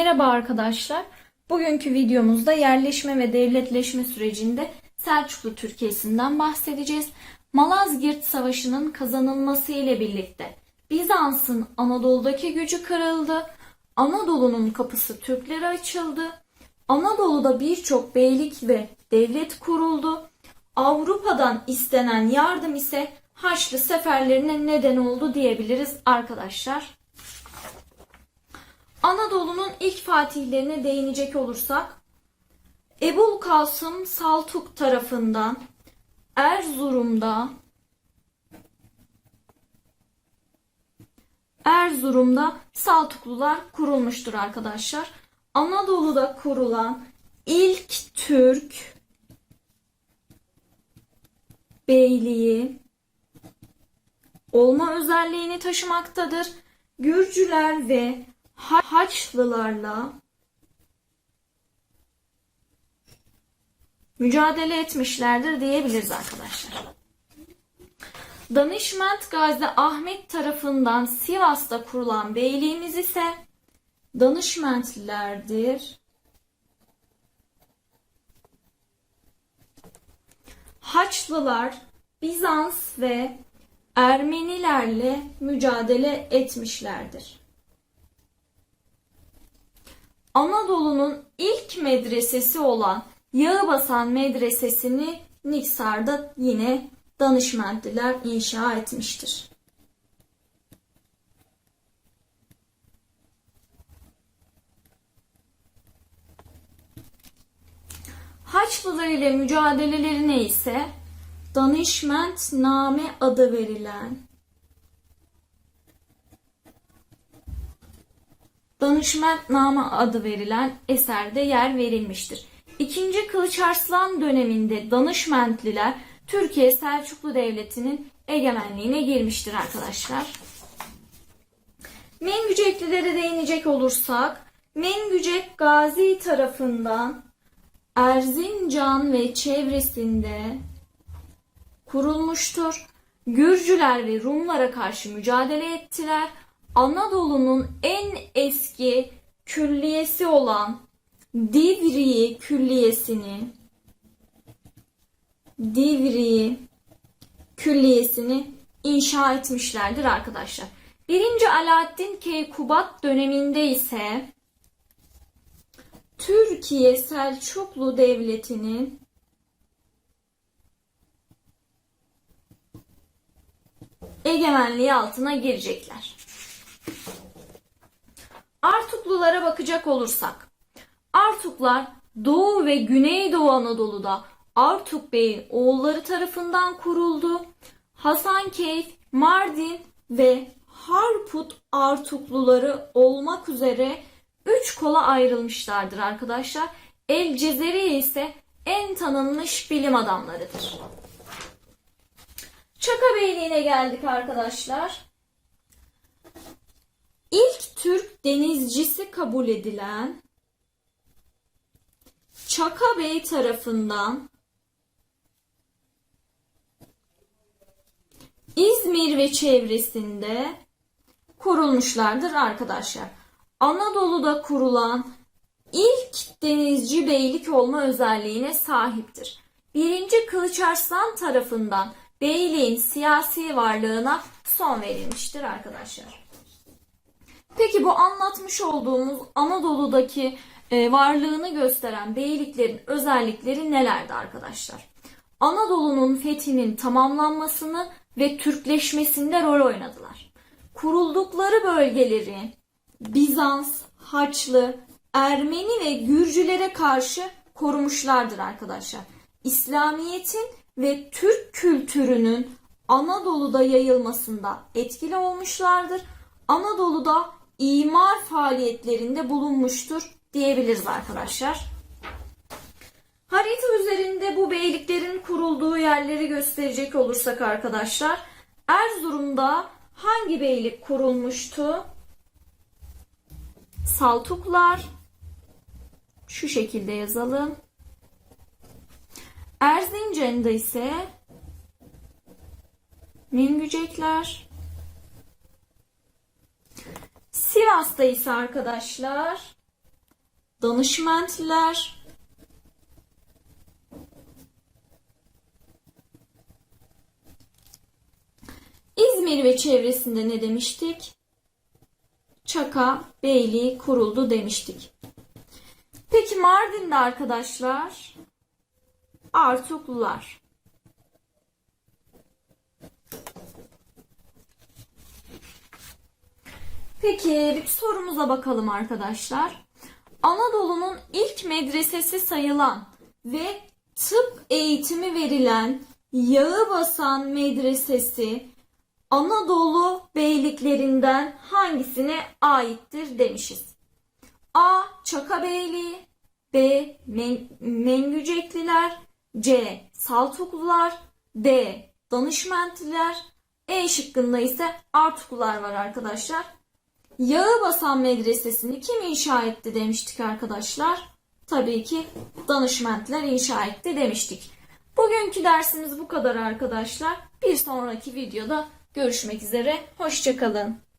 Merhaba arkadaşlar. Bugünkü videomuzda yerleşme ve devletleşme sürecinde Selçuklu Türkiye'sinden bahsedeceğiz. Malazgirt Savaşı'nın kazanılması ile birlikte Bizans'ın Anadolu'daki gücü kırıldı. Anadolu'nun kapısı Türklere açıldı. Anadolu'da birçok beylik ve devlet kuruldu. Avrupa'dan istenen yardım ise Haçlı seferlerine neden oldu diyebiliriz arkadaşlar. Anadolu'nun ilk fatihlerine değinecek olursak Ebul Kasım Saltuk tarafından Erzurum'da Erzurum'da Saltuklular kurulmuştur arkadaşlar. Anadolu'da kurulan ilk Türk beyliği olma özelliğini taşımaktadır. Gürcüler ve Haçlılarla mücadele etmişlerdir diyebiliriz arkadaşlar. Danışment Gazi Ahmet tarafından Sivas'ta kurulan beyliğimiz ise Danışmentlilerdir. Haçlılar Bizans ve Ermenilerle mücadele etmişlerdir. Anadolu'nun ilk medresesi olan Yağbasan Medresesi'ni Niksar'da yine danışmentliler inşa etmiştir. Haçlılar ile mücadelelerine ise Danışmentname adı verilen Danışmentname adı verilen eserde yer verilmiştir. İkinci Kılıç Arslan döneminde Danışmentliler Türkiye Selçuklu Devleti'nin egemenliğine girmiştir arkadaşlar. Mengüceklilere değinecek olursak Mengücek Gazi tarafından Erzincan ve çevresinde kurulmuştur. Gürcüler ve Rumlara karşı mücadele ettiler. Anadolu'nun en eski külliyesi olan Divriği Külliyesini Divriği Külliyesini inşa etmişlerdir arkadaşlar. Birinci Alaaddin Keykubat döneminde ise Türkiye Selçuklu Devleti'nin egemenliği altına girecekler. Artuklulara bakacak olursak, Artuklar Doğu ve Güneydoğu Anadolu'da Artuk Bey'in oğulları tarafından kuruldu. Hasankeyf, Mardin ve Harput Artukluları olmak üzere üç kola ayrılmışlardır arkadaşlar. El Cezeri ise en tanınmış bilim adamlarıdır. Çaka Beyliği'ne geldik arkadaşlar. İlk Türk denizcisi kabul edilen Çaka Bey tarafından İzmir ve çevresinde kurulmuşlardır arkadaşlar. Anadolu'da kurulan ilk denizci beylik olma özelliğine sahiptir. Birinci Kılıç Arslan tarafından beyliğin siyasi varlığına son verilmiştir arkadaşlar. Peki bu anlatmış olduğumuz Anadolu'daki e, varlığını gösteren beyliklerin özellikleri nelerdi arkadaşlar? Anadolu'nun fethinin tamamlanmasını ve Türkleşmesinde rol oynadılar. Kuruldukları bölgeleri Bizans, Haçlı, Ermeni ve Gürcülere karşı korumuşlardır arkadaşlar. İslamiyet'in ve Türk kültürünün Anadolu'da yayılmasında etkili olmuşlardır. Anadolu'da imar faaliyetlerinde bulunmuştur diyebiliriz arkadaşlar. Harita üzerinde bu beyliklerin kurulduğu yerleri gösterecek olursak arkadaşlar, Erzurum'da hangi beylik kurulmuştu? Saltuklar. Şu şekilde yazalım. Erzincan'da ise Mingücekler. Sivas'ta ise arkadaşlar Danışmentler. İzmir ve çevresinde ne demiştik? Çaka Beyliği kuruldu demiştik. Peki Mardin'de arkadaşlar Artuklular. Peki bir sorumuza bakalım arkadaşlar. Anadolu'nun ilk medresesi sayılan ve tıp eğitimi verilen Yağıbasan Medresesi Anadolu beyliklerinden hangisine aittir demişiz. A. Çaka Beyliği B. Men Mengücekliler C. Saltuklular D. Danışmentliler E şıkkında ise Artuklular var arkadaşlar. Yağı basan medresesini kim inşa etti demiştik arkadaşlar. Tabii ki danışmentler inşa etti demiştik. Bugünkü dersimiz bu kadar arkadaşlar. Bir sonraki videoda görüşmek üzere. Hoşçakalın.